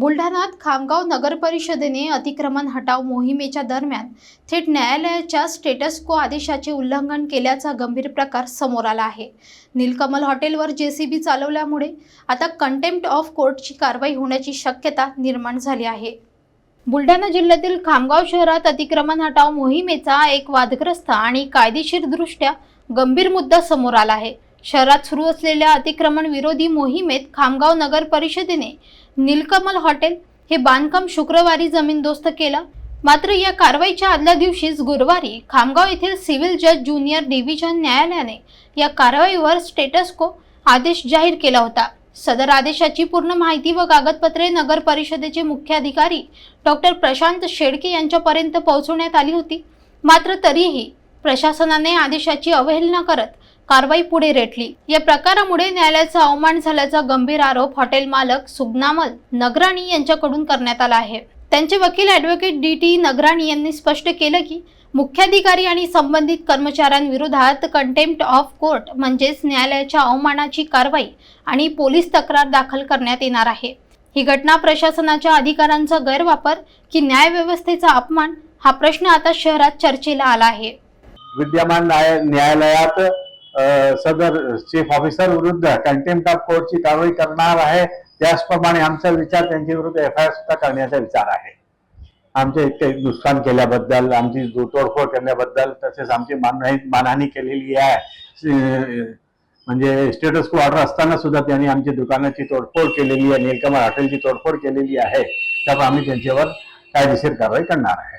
बुलढाण्यात खामगाव नगर परिषदेने अतिक्रमण हटाव मोहिमेच्या दरम्यान थेट न्यायालयाच्या स्टेटस को आदेशाचे उल्लंघन केल्याचा गंभीर प्रकार समोर आला आहे. नीलकमल हॉटेलवर जेसीबी चालवल्यामुळे आता कंटेम्प्ट ऑफ कोर्टची कारवाई होण्याची शक्यता निर्माण झाली आहे. बुलढाणा जिल्ह्यातील खामगाव शहरात अतिक्रमण हटाव मोहिमेचा एक वादग्रस्त आणि कायदेशीरदृष्ट्या गंभीर मुद्दा समोर आला आहे. शहरात सुरू असलेल्या अतिक्रमण विरोधी मोहिमेत खामगाव नगर परिषदेने नीलकमल हॉटेल हे बांधकाम शुक्रवारी जमीनदोस्त केलं. मात्र या कारवाईच्या आदल्या दिवशीच गुरुवारी खामगाव येथील सिव्हिल जज ज्युनियर डिव्हिजन न्यायालयाने या कारवाईवर स्टेटस को आदेश जाहीर केला होता. सदर आदेशाची पूर्ण माहिती व कागदपत्रे नगर परिषदेचे मुख्य अधिकारी डॉक्टर प्रशांत शेडके यांच्यापर्यंत पोहोचवण्यात आली होती. मात्र तरीही प्रशासनाने आदेशाची अवहेलना करत कारवाई पुढे रेटली. या प्रकारामुळे न्यायालयाचा अवमान झाल्याचा गंभीर आरोप हॉटेल मालक सुबनामल नगराणी यांच्याकडून करण्यात आला आहे. त्यांचे वकील ॲडव्होकेट डी टी नगराणी यांनी स्पष्ट केलं की मुख्याधिकारी आणि संबंधित कर्मचाऱ्यांविरोधात कंटेम्प्ट ऑफ कोर्ट म्हणजेच न्यायालयाच्या अवमानाची कारवाई आणि पोलीस तक्रार दाखल करण्यात येणार आहे. ही घटना प्रशासनाच्या अधिकारांचा गैरवापर की न्यायव्यवस्थेचा अपमान हा प्रश्न आता शहरात चर्चेला आला आहे. विद्यमान न्यायालयात सदर चीफ ऑफिसर विरुद्ध कंटेम्प्ट ऑफ कोर्टची कारवाई करणार आहे. त्याचप्रमाणे आमचा विचार त्यांच्या विरुद्ध एफ आय आर सुद्धा करण्याचा विचार आहे. आमचे इतके नुकसान केल्याबद्दल आमची तोडफोड करण्याबद्दल तसेच आमची मानहानी मानहानी केलेली आहे. म्हणजे स्टेटस को ऑर्डर असताना सुद्धा त्यांनी आमची दुकानाची तोडफोड केलेली आहे. नीलकमल हॉटेलची तोडफोड केलेली आहे. त्यामुळे आम्ही त्यांच्यावर कायदेशीर कारवाई करणार आहे.